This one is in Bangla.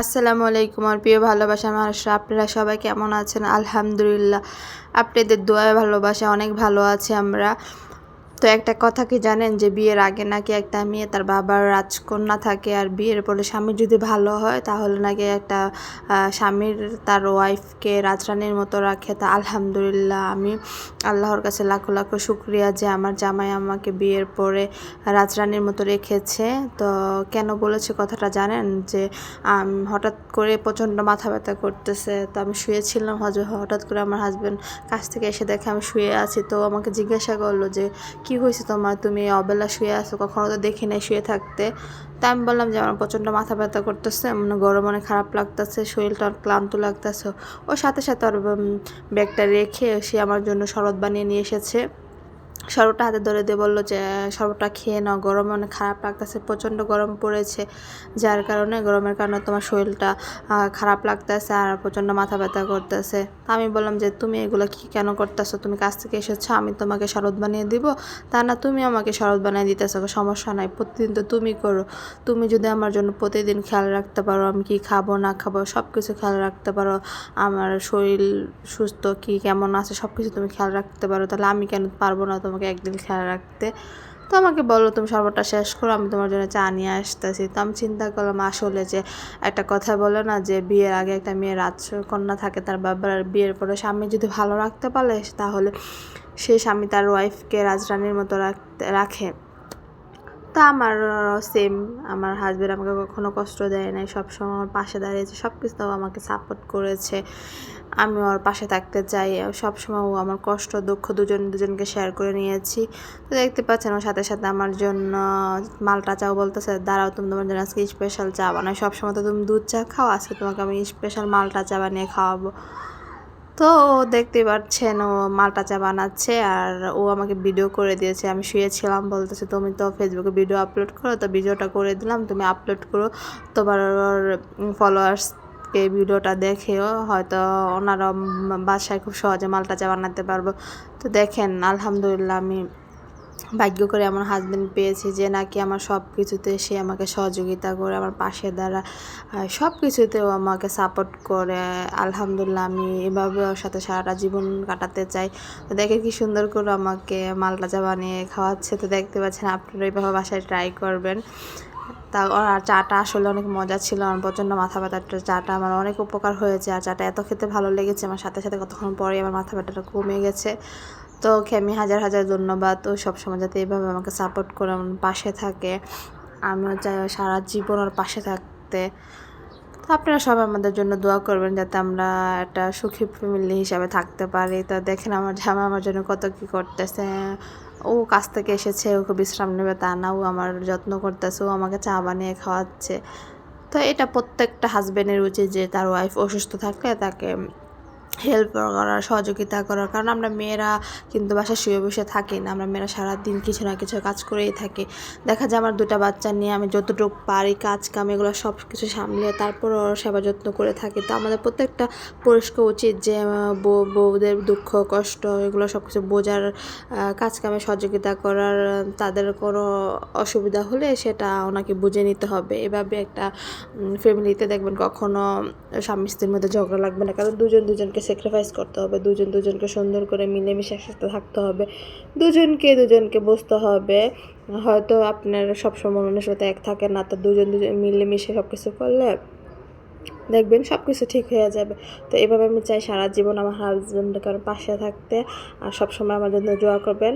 আসসালামু আলাইকুম আর প্রিয় ভালোবাসা মানুষরা আপনারা সবাই কেমন আছেন? আলহামদুলিল্লাহ। আপনাদের দোয়ায় ভালোবাসা, অনেক ভালো আছে আমরা। তো একটা কথা কি জানেন যে বিয়ের আগে নাকি একটা মেয়ে তার বাবার রাজকন্যা থাকে আর বিয়ের পরে স্বামী যদি ভালো হয় তাহলে নাকি একটা স্বামীর তার ওয়াইফকে রাজরানীর মতো রাখে। তা আলহামদুলিল্লাহ আমি আল্লাহর কাছে লাখো লাখো শুক্রিয়া যে আমার জামাই আমাকে বিয়ের পরে রাজরানীর মতো রেখেছে। তো কেন বলেছে কথাটা জানেন যে হঠাৎ করে প্রচণ্ড মাথা ব্যথা করতেছে। তো আমি শুয়েছিলাম হঠাৎ করে আমার হাজব্যান্ড কাছ থেকে এসে দেখে আমি শুয়ে আছি। তো আমাকে জিজ্ঞাসা করল যে কি হয়েছে তোমার? তুমি অবেলা শুয়ে আসো কখনো তো দেখি নাই শুয়ে থাকতে। তা আমি বললাম যে আমার প্রচণ্ড মাথা ব্যথা করতেছে মানে গরম অনেক খারাপ লাগতেছে, শরীরটা ক্লান্ত লাগতেছে। ও সাথে সাথে ওর ব্যাগটা রেখে সে আমার জন্য শরৎ বানিয়ে নিয়ে এসেছে। শরবতটা হাতে ধরে দিয়ে বলল যে শরবতটা খেয়ে নাও, গরম অনেক খারাপ লাগতেছে, প্রচণ্ড গরম পড়েছে। যার কারণে গরমের কারণে তোমার শরীরটা খারাপ লাগতেছে আর প্রচণ্ড মাথা ব্যথা করতেছে। আমি বললাম যে, তুমি এগুলো কি কেন করতেছো? তুমি কাছ থেকে এসেছ, আমি তোমাকে শরৎ বানিয়ে দিব। তা না, তুমি আমাকে শরৎ বানিয়ে দিতেছো সমস্যা নাই, প্রতিদিন তো তুমি করো। তুমি যদি আমার জন্য প্রতিদিন খেয়াল রাখতে পারো, আমি কি খাব, না খাব সব কিছু খেয়াল রাখতে পারো, আমার শরীর সুস্থ কি, কেমন আছে সব কিছু তুমি খেয়াল রাখতে পারো, তাহলে আমি কেন পারব না তোমাকে একদিন খেয়াল রাখতে। তো আমাকে বলো, তুমি সর্বটা শেষ করো, আমি তোমার জন্য চা নিয়ে আসতেছি। তো আমি চিন্তা করলাম আসলে যে একটা কথা বলে না, যে বিয়ের আগে একটা মেয়ে রাজকন্যা থাকে, তার বাবার বিয়ের পরে স্বামী যদি ভালো রাখতে পারে, তাহলে সে স্বামী তার ওয়াইফকে রাজরানীর মতো রাখতে, রাখে। তা আমার সেম আমার হাজব্যান্ড আমাকে কখনো কষ্ট দেয় নাই, সবসময় আমার পাশে দাঁড়িয়েছে সব কিছু আমাকে সাপোর্ট করেছে। আমি ওর পাশে থাকতে চাই সবসময় ও আমার কষ্ট, দুঃখ দুজন দুজনকে শেয়ার করে নিয়েছি। তো দেখতে পাচ্ছেন ওর সাথে সাথে আমার জন্য মালটা চাও বলতেছে, দাঁড়াও, তুমি তোমার জন্য আজকে স্পেশাল চা বানাই সবসময় তো তুমি দুধ চা খাও, আজকে তোমাকে আমি স্পেশাল মালটা চা বানিয়ে খাওয়াবো। তো দেখতে পাচ্ছেন ও মালটা চা বানাচ্ছে আর ও আমাকে ভিডিও করে দিয়েছে। আমি শুয়েছিলাম, বলতেছে, তুমি তো ফেসবুকে ভিডিও আপলোড করো, তো ভিডিওটা করে দিলাম, তুমি আপলোড করো। তোমার ফলোয়ার্সকে ভিডিওটা দেখেও হয়তো ওনারা বাসায় খুব সহজে মালটা চা বানাতে পারব। তো দেখেন, আলহামদুলিল্লাহ আমি ভাগ্য করে আমার হাজব্যান্ড পেয়েছি যে নাকি আমার সব কিছুতে সে আমাকে সহযোগিতা করে, আমার পাশে দ্বারা সব কিছুতেও আমাকে সাপোর্ট করে। আলহামদুলিল্লাহ, আমি এভাবে ওর সাথে সারাটা জীবন কাটাতে চাই। তো দেখে কি সুন্দর করে আমাকে মালটাজা বানিয়ে খাওয়াচ্ছে। তো দেখতে পাচ্ছেন আপনারা এইভাবে বাসায় ট্রাই করবেন। তা আর চাটা আসলে অনেক মজা ছিল, আমার প্রচণ্ড মাথা ব্যথাটা, চাটা আমার অনেক উপকার হয়েছে। আর চাটা এত খেতে ভালো লেগেছে, আমার সাথে সাথে কতক্ষণ পরে আমার মাথা ব্যথাটা কমে গেছে। তো ওকে আমি হাজার হাজার ধন্যবাদ। ও সবসময় যাতে এইভাবে আমাকে সাপোর্ট করে আমার পাশে থাকে। আমিও চাই সারা জীবন ওর পাশে থাকতে। তো আপনারা সবাই আমাদের জন্য দোয়া করবেন যাতে আমরা একটা সুখী ফ্যামিলি হিসাবে থাকতে পারি। তো দেখেন আমার জামা আমার জন্য কত কী করতেছে। ও কাছ থেকে এসেছে ওকে বিশ্রাম নেবে, তা না, ও আমার যত্ন করতেছে, ও আমাকে চা বানিয়ে খাওয়াচ্ছে। তো এটা প্রত্যেকটা হাজব্যান্ডের উচিত যে তার ওয়াইফ অসুস্থ থাকলে তাকে হেল্প করার, সহযোগিতা করার। কারণ আমরা মেয়েরা কিন্তু বাসায় শুয়ে বসে থাকি না। আমরা মেয়েরা সারাদিন কিছু না কিছু কাজ করেই থাকি। দেখা যায় আমার দুটা বাচ্চা নিয়ে আমি যতটুকু পারি কাজ কাম এগুলো সব কিছু সামলে তারপর সেবা যত্ন করে থাকি। তো আমাদের প্রত্যেকটা পরিষ্কার উচিত যে বউ, বউদের দুঃখ, কষ্ট এগুলো সব কিছু বোঝার কাজ কামে সহযোগিতা করার, তাদের কোনো অসুবিধা হলে সেটা ওনাকে বুঝে নিতে হবে। এভাবে একটা ফ্যামিলিতে দেখবেন কখনো স্বামী স্ত্রীর মধ্যে ঝগড়া লাগবে না। কারণ দুজন দুজনকে স্যাক্রিফাইস করতে হবে, দুজন দুজনকে সুন্দর করে মিলেমিশে একসাথে থাকতে হবে, দুজনকে দুজনকে বসতে হবে, হয়তো আপনার সবসময় মনের সাথে এক থাকে না, তো দুজন দুজন মিলেমিশে সব কিছু করলে দেখবেন সব কিছু ঠিক হয়ে যাবে। তো এভাবে আমি চাই সারা জীবন আমার হাজব্যান্ডের পাশে থাকতে, আর সবসময় আমার জন্য জোয়া করবেন।